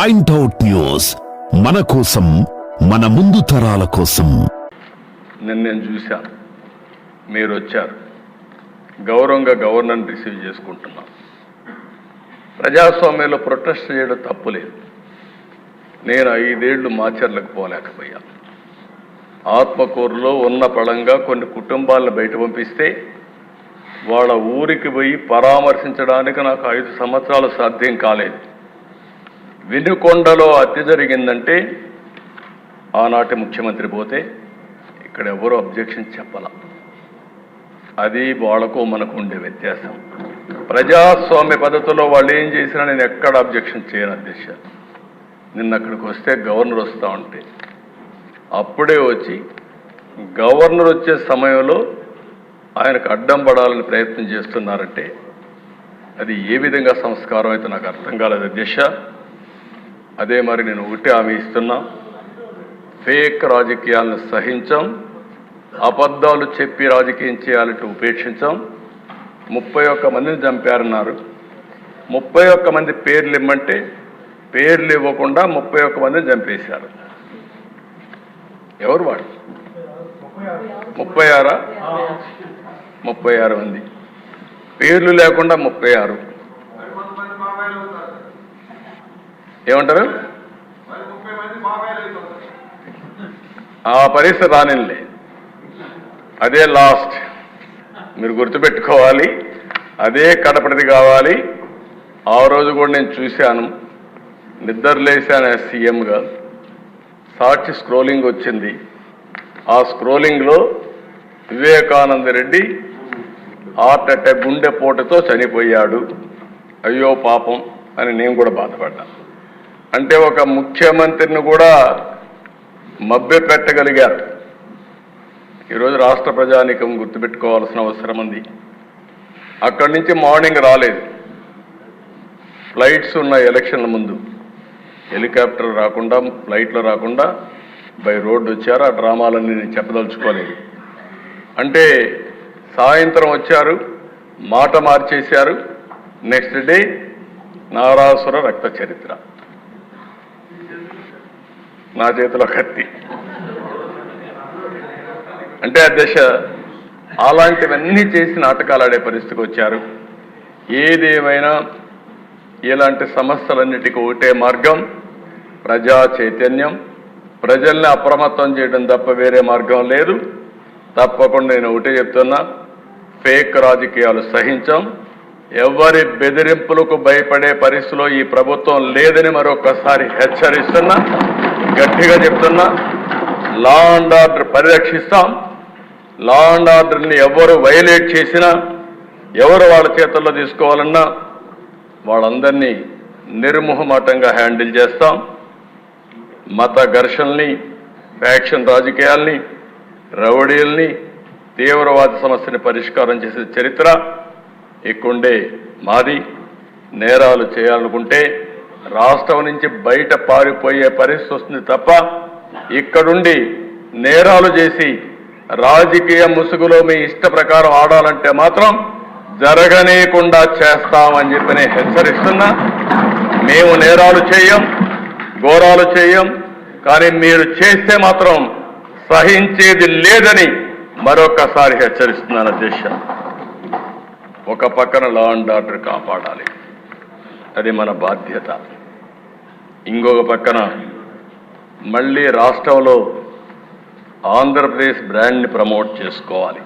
Point out news మన కోసం మన ముందు తరాల కోసం. నిన్న నేను చూశాను మీరు వచ్చారు గౌరవంగా గవర్నర్ని రిసీవ్ చేసుకుంటున్నాం. ప్రజాస్వామ్యంలో ప్రొటెస్ట్ చేయడం తప్పులేదు. నేను ఐదేళ్ళు మాచర్లకు పోలేకపోయాను ఆత్మకూరులో ఉన్న పడంగా కొన్ని కుటుంబాలను బయట పంపిస్తే వాళ్ళ ఊరికి పోయి పరామర్శించడానికి నాకు ఐదు సంవత్సరాలు సాధ్యం కాలేదు. వినుకొండలో హత్య జరిగిందంటే ఆనాటి ముఖ్యమంత్రి పోతే ఇక్కడ ఎవరు అబ్జెక్షన్ చెప్పాల. అది వాళ్ళకు మనకు ఉండే వ్యత్యాసం. ప్రజాస్వామ్య పద్ధతిలో వాళ్ళు ఏం చేసినా నేను ఎక్కడ అబ్జెక్షన్ చేయను అధ్యక్ష. నిన్న అక్కడికి వస్తే గవర్నర్ వస్తూ ఉంటే. అప్పుడే వచ్చి గవర్నర్ వచ్చే సమయంలో ఆయనకు అడ్డం పడాలని ప్రయత్నం చేస్తున్నారంటే అది ఏ విధంగా సంస్కారం అయితే నాకు అర్థం కాలేదు దిశ అదే మరి నేను ఒకటి హామీ ఇస్తున్నా. ఫేక్ రాజకీయాలను సహించాం. అబద్ధాలు చెప్పి రాజకీయం చేయాలంటే ఉపేక్షించాం. ముప్పై ఒక్క మందిని చంపారన్నారు. ముప్పై ఒక్క మంది పేర్లు ఇమ్మంటే పేర్లు ఇవ్వకుండా ముప్పై ఒక్క మందిని చంపేశారు. ఎవరు వాడు ముప్పై ఆరా? ముప్పై ఆరు మంది. పేర్లు లేకుండా ముప్పై ఆరు. ఏమంటారు? ఆ పరిస్థితి రానిలే అదే లాస్ట్. మీరు గుర్తుపెట్టుకోవాలి. అదే కడపటిది కావాలి. ఆ రోజు కూడా నేను చూశాను. నిద్రలేశాను సీఎంగా. సాక్షి స్క్రోలింగ్ వచ్చింది. ఆ స్క్రోలింగ్లో వివేకానంద రెడ్డి హార్ట్ అటాక్ గుండెపోటుతో చనిపోయాడు. అయ్యో పాపం అని నేను కూడా బాధపడ్డాను అంటే ఒక ముఖ్యమంత్రిని కూడా మభ్య పెట్టగలిగారు. ఈరోజు రాష్ట్ర ప్రజానికం గుర్తుపెట్టుకోవాల్సిన అవసరం ఉంది. అక్కడి నుంచి మార్నింగ్ రాలేదు. ఫ్లైట్స్ ఉన్న ఎలక్షన్ల ముందు. హెలికాప్టర్ రాకుండా ఫ్లైట్లో రాకుండా బై రోడ్డు వచ్చారు. ఆ డ్రామాలన్నీ నేను చెప్పదలుచుకోలేదు. అంటే సాయంత్రం వచ్చారు మాట మార్చేశారు. నెక్స్ట్ డే నారాసుర రక్త చరిత్ర. నా చేతిలో కత్తి. అంటే అధ్యక్ష అలాంటివన్నీ చేసి నాటకాలు ఆడే పరిస్థితికి వచ్చారు. ఏదేమైనా ఇలాంటి సమస్యలన్నిటికీ ఒకటే మార్గం ప్రజా చైతన్యం. ప్రజల్ని అప్రమత్తం చేయడం తప్ప వేరే మార్గం లేదు. తప్పకుండా నేను ఒకటే చెప్తున్నా ఫేక్ రాజకీయాలు సహించాం. ఎవరి బెదిరింపులకు భయపడే పరిస్థితిలో ఈ ప్రభుత్వం లేదని మరొకసారి హెచ్చరిస్తున్నా గట్టిగా చెప్తున్నా లా అండ్ ఆర్డర్ పరిరక్షిస్తాం. లా అండ్ ఆర్డర్ని ఎవరు వైలేట్ చేసినా ఎవరు వాళ్ళ చేతుల్లో తీసుకోవాలన్నా వాళ్ళందరినీ నిర్మోహమాటంగా హ్యాండిల్ చేస్తాం. మత ఘర్షణల్ని ఫ్యాక్షన్ రాజకీయాల్ని రౌడీల్ని తీవ్రవాద సమస్యని పరిష్కారం చేసే చరిత్ర ఇక్కడుండే మాది నేరాలు చేయాలనుకుంటే రాష్ట్రం నుంచి బయట పారిపోయే పరిస్థితి వస్తుంది తప్ప ఇక్కడుండి నేరాలు చేసి రాజకీయ ముసుగులో మీ ఇష్ట ప్రకారం ఆడాలంటే మాత్రం జరగనీయకుండా చేస్తామని చెప్పి నేను హెచ్చరిస్తున్నా. మేము నేరాలు చేయం ఘోరాలు చేయం కానీ మీరు చేస్తే మాత్రం సహించేది లేదని మరొకసారి హెచ్చరిస్తున్నాను అధ్యక్ష. ఒక పక్కన లా అండ్ ఆర్డర్ కాపాడాలి. అది మన బాధ్యత. ఇంకొక పక్కన మళ్ళీ రాష్ట్రంలో ఆంధ్రప్రదేశ్ బ్రాండ్ని ప్రమోట్ చేసుకోవాలి.